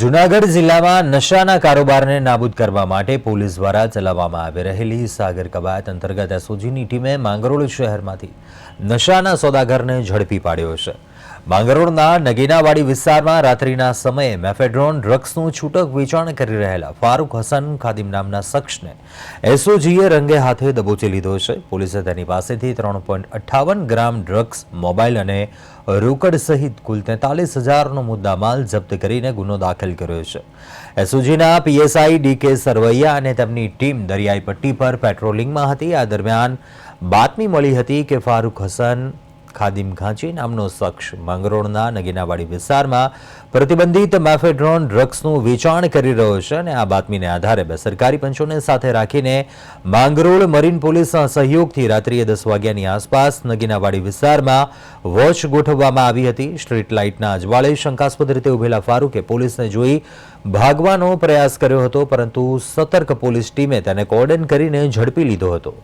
જુનાગઢ જિલ્લામાં નશાના કારોબારને નાબૂદ કરવા માટે પોલીસ દ્વારા ચલાવવામાં આવી રહેલી સાગર કવાયત અંતર્ગત એસઓજીની ટીમે માંગરોળ શહેરમાંથી નશાના સોદાગરને ઝડપી પાડ્યો છે. માંગરોળના નગીનાવાડી વિસ્તારમાં રાત્રિના સમયે મેફેડ્રોન ડ્રગ્સનું છૂટક વેચાણ કરી રહેલા ફારૂક હસન ખાદિમ નામના શખ્સને એસઓજીએ રંગે હાથે દબોચી લીધો છે. પોલીસે તેની પાસેથી ત્રણ પોઈન્ટ અઠ્ઠાવન ગ્રામ ડ્રગ્સ, મોબાઈલ અને રોકડ સહિત કુલ તેતાલીસ હજારનો મુદ્દામાલ જપ્ત કરીને ગુનો દાખલ કર્યો છે. એસઓજીના પીએસઆઈ ડીકે સરવૈયા અને તેમની ટીમ દરિયાઈ પટ્ટી પર પેટ્રોલિંગમાં હતી. આ દરમિયાન બાતમી મળી હતી કે ફારૂક હસન ખાદિમ ઘાંચી નામનો શખ્સ માંગરોળના નગીનાવાડી વિસ્તારમાં પ્રતિબંધિત મેફેડ્રોન ડ્રગ્સનું વેચાણ કરી રહ્યો છે અને આ બાતમીને આધારે બે સરકારી પંચોને સાથે રાખીને માંગરોળ મરીન પોલીસના સહયોગથી રાત્રિએ દસ વાગ્યાની આસપાસ નગીનાવાડી વિસ્તારમાં વોચ ગોઠવવામાં આવી હતી. સ્ટ્રીટ લાઇટના અજવાળે શંકાસ્પદ રીતે ઉભેલા ફારૂકે પોલીસને જોઈ ભાગવાનો પ્રયાસ કર્યો હતો, પરંતુ સતર્ક પોલીસ ટીમે તેને કોર્ડન કરીને ઝડપી લીધો હતો.